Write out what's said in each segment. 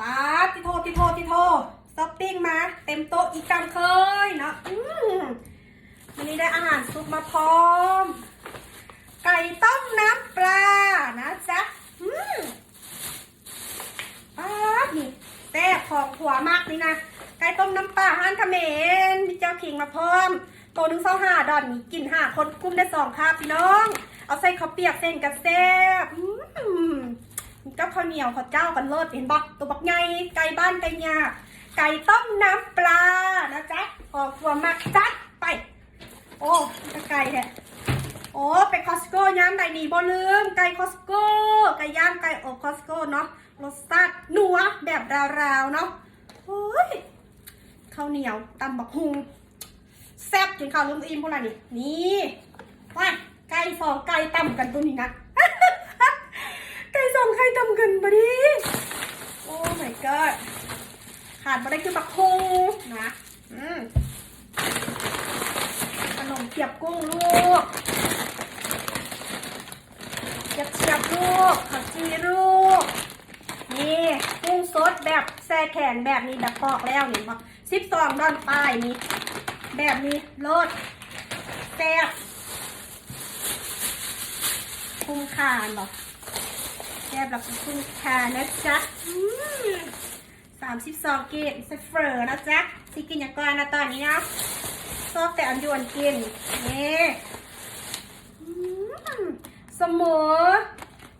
ป้าดติโทติโทติโทช้อปปิ้งมา เต็มโต๊ะอีกตามเคยเนาะอืมวันนี้ได้อาหารซุปมาพร้อม ไก่ต้มน้ำปลานะจ๊ะอืมป้าดนี่แซ่บของหัวมากนี่นะ ไก่ต้มน้ำปลาห้านเขมรมีเจ้าขิงมาพร้อมตัวหนึ่งเศร้าห้าดอนนี่กินห้าคนกุ้มได้สองครับพี่น้อง เอาใส่ข้าวเปียกเส้นกับแซ่บอืม กับข้าวเหนียวข้าวเจ้ากันเลิศเห็นบักตัวบักใหญ่ไก่บ้านไก่ยาไก่ต้มน้ำปลานะจ๊ะขอหัวมากจัดไป โอ้ไก่แท้โอ้ไปคอสโก้ย่างไก่หนีบ่ลืมไก่คอสโก้ไก่ย่างไก่อบคอสโก้เนาะรสชาตินัวแบบราวๆเนาะโอ้ยข้าวเหนียวตำบักฮุงแซ่บกินข้าวลืมอิ่มพวกเรนี่นี่ว้าไก่สองไก่ตำกันตัวนี้นะ ไก่สองไก่ตำกันบดีโอ้ my god ขาด มาได้คือบักฮุงนะอืมขนมเปียบกุ้งลูกเจียบเจียบลูกผักชีลูกนี่กุ้งสดแบบแช่แข็งแบบนี้แบบปอกแล้วนี่มาสิบสองดอนปลายนี่แบบนี้โลดแซ่บคุ้มค่าบอกแซ่บแบบคุ้มค่านะจ๊ะามสิบสองเกตเซฟเฟอร์นะจ๊ะสิกินอย่างก่อนนะตอนนี้นะชอบแต่อันยวนกินนี่อืมเสมอ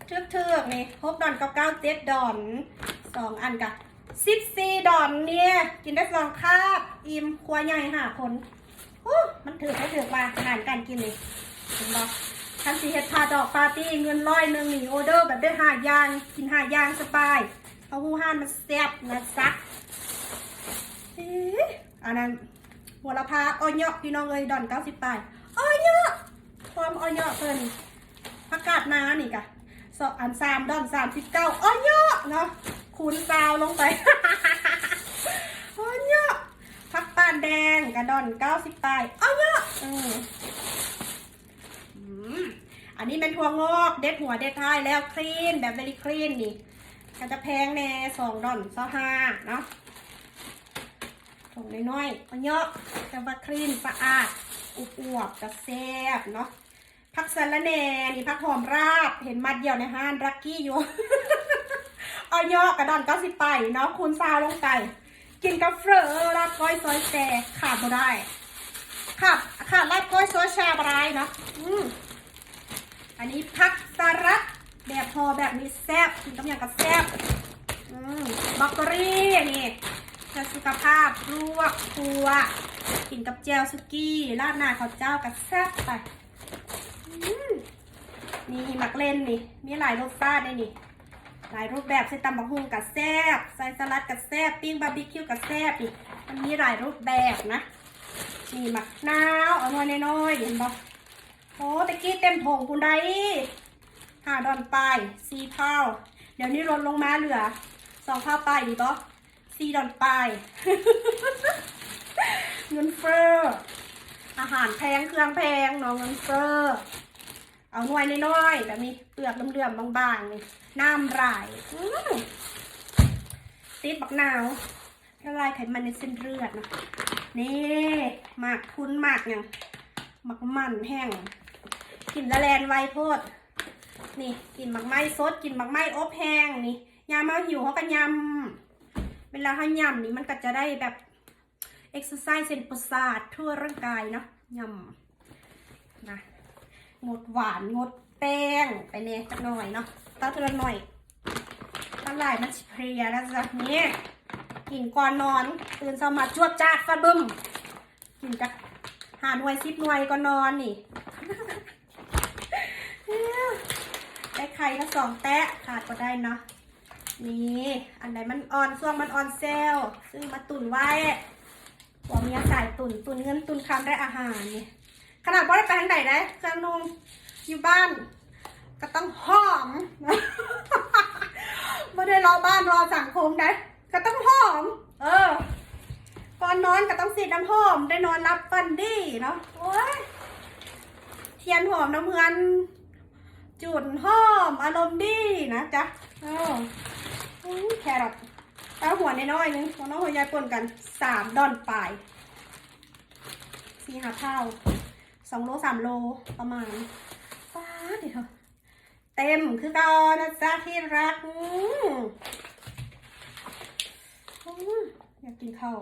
เทือกเทือกๆนี่หกดอนกับเก้าเจ็ดดอนสองอันกับสิบสี่ดอนเนี่ย กินได้สองคาบอิ่มครัวใหญ่ห้าคนอู้มันถือให้ถือมาอาหารการกินเลยเห็นบอกทันสีเฮ็ดพาดอกปาร์ตี้เงินร้อยหนึ่งหนีออเดอร์แบบได้หายาง กินหายางสบาย เอาหูห้านมันแซ่บนะจ๊ะอันนั้นหัวละพาอ้อยเนาะพี่น้องเลยดอนเก้าสิบปลายอ้อยเนาะความอ้อยเนาะเพิ่นผักกาดนานี่กะสองอันสามดอนสามสิบเก้าอ้อยเนาะเนาะคูณซาวลงไปอ้อยเนาะผักปานแดงกระดอนเก้าสิบปลายอ้อยเนาะอืมอืมอันนี้เป็นถั่วงอกเด็ดหัวเด็ดท้ายแล้วคลีนแบบเวลี่คลีนนี่ ก็จะแพงแน่สองดอนสองห้าเนาะถุงน้อยๆเอาเยอะแต่ว่าคลีนสะอาดอุบอวบจะแซ่บเนาะผักสะระแหน่นี่ผักหอมราบ เห็นมัดเดียวในห้านรักกี้อยู่เอาเยอะกระดอนก็สิไปเนาะคูณซาวลงไปกินกาแฟลาบก้อยซอยแซ่ขาดบ่ได้ขาดขาดลาบก้อยซอยแช่บไรเนาะอืมอันนี้ผักสะระแบบพอแบบนี้แซ่บกินกับอย่างกับแซ่บอืมบล็อกเกอรี่นี่ เพื่อสุขภาพ ลวกคัวกินกับเจลสุกี้ราดหน้าข้าวเจ้ากับแซ่บไปนี่มักเล่นนี่ มีหลายรสชาติเลยนี่ หลายรูปแบบใส่ตำบักฮุงกับแซ่บใส่สลัดกับแซ่บปิ้งบาร์บีคิวกับแซ่บนี่มันมีหลายรูปแบบนะนี่มักนาวเอาน่อยน้อยเห็นปะโอ้ตะกี้เต็มถงคุณได้ห้าดอนไปสี่เท่า เดี๋ยวนี้ลดลงมาเหลือสองเท่าปดีป ซีดอนปลาย เงินเฟ้ออาหารแพงเครื่องแพงเน้องเงินเฟ้อเอาหน่วยน้อยๆแบบนี้เปลือกเหลื่อมๆบางๆนี่น้ำไหลอื้อติดบักนาวละลายไขมันในเส้นเลือดนะนี่หมากทุนหมากอย่างหมักมันแห้งกินละแลนไวโพด นี่กินหมักไม้สดกินหมักไม้อบแห้งนี่ยามมาหิวเขาก็ยำ เวลาเขาย่ำนี่มันก็จะได้แบบเอ็กซ์ไซส์เส้นประสาททั่วร่างกายเนาะย่ำนะงดหวานงดแป้งไปเนี่ยสักหน่อยเนาะตั้งทีละหน่อยตั้งหลายมันสิเพลียแล้วจ้ะนี่กินก่อนนอน ตื่นเช้ามาจวดจ้าดฟาดบึ้มกินกับหาหน่วยซิบหน่วยก่อนนอนนี่ได้ไข่ละสองแตะขาดก็ได้เนาะ นี่อันไหนมันอ่อนช่วงมันอ่อนเซลลซึ่งมาตุนไว้หัวเมียสายตุนตุนเงินตุนคำได้อาหารนี่ขนาดบ่ได้ไปทางไหนได้เครื่องนุ่งอยู่บ้าน ก็ต้องหอมไม่ได้รอบ้านรอสังคมได้ก็ต้องหอม เออก่อนนอนก็ต้องสีน้ำหอมได้นอนรับฟันดีเนาะโอ้ยเทียนหอมน้ำเงินจุดหอมอารมณ์ดีนะจ๊ะเออ แครอทเอาหัวน้อยๆนึงหัวน้องหัวยายปนกันสามดอนปลายสี่หาเท่าสองโลสามโลประมาณฟ้าเดี๋ยวเต็มคือเก่านะจ๊ะที่รักอยากกินข้าว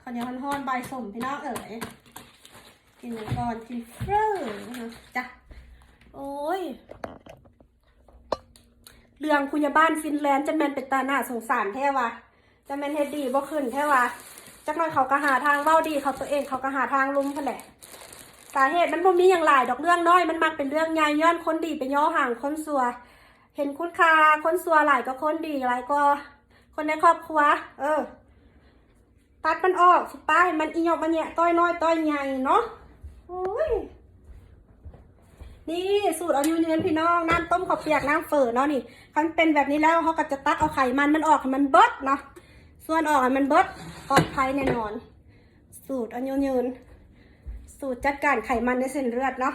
ข้าวเหนียวฮ้อนๆใบสมพี่น้องเอ๋ยกินก่อนกินเฟอนะจ้ะโอ้ย เรื่องคุยบ้านฟินแลนด์จะแมนเป็นตาหน้าสงสารแท้วะจะแมนเฮ็ดดีบ่ขึ้นแท้วะจักหน่อยเขาก็หาทางเว้าดีเขาตัวเองเขาก็หาทางลุมพแหละสาเหตุมันบ่มีอย่างหลายดอกเรื่องน้อยมันมักเป็นเรื่องใหญ่ย้อนคนดีไปย่อห่างคนสัว เห็นคุณค่าคนสัวหลายก็คนดีหลายก็คนในครอบครัว เออ ตัดมันออกสิป้ายมันอีหยอกมันเนี่ยต้อยน้อยต้อยใหญ่เนาะโอ้ย นี่สูตรเอายูเนียนพี่น้องน้ำต้มข้าวเปียกน้ำเฝอเนาะนี่คันเป็นแบบนี้แล้วเขาก็จะตักเอาไขมันมันออกให้มันเบิดเนาะส่วนออกให้มันเบิดปลอดภัยแน่นอน สูตรเอายูเนียนสูตรจัดการไขมันในเส้นเลือดเนาะ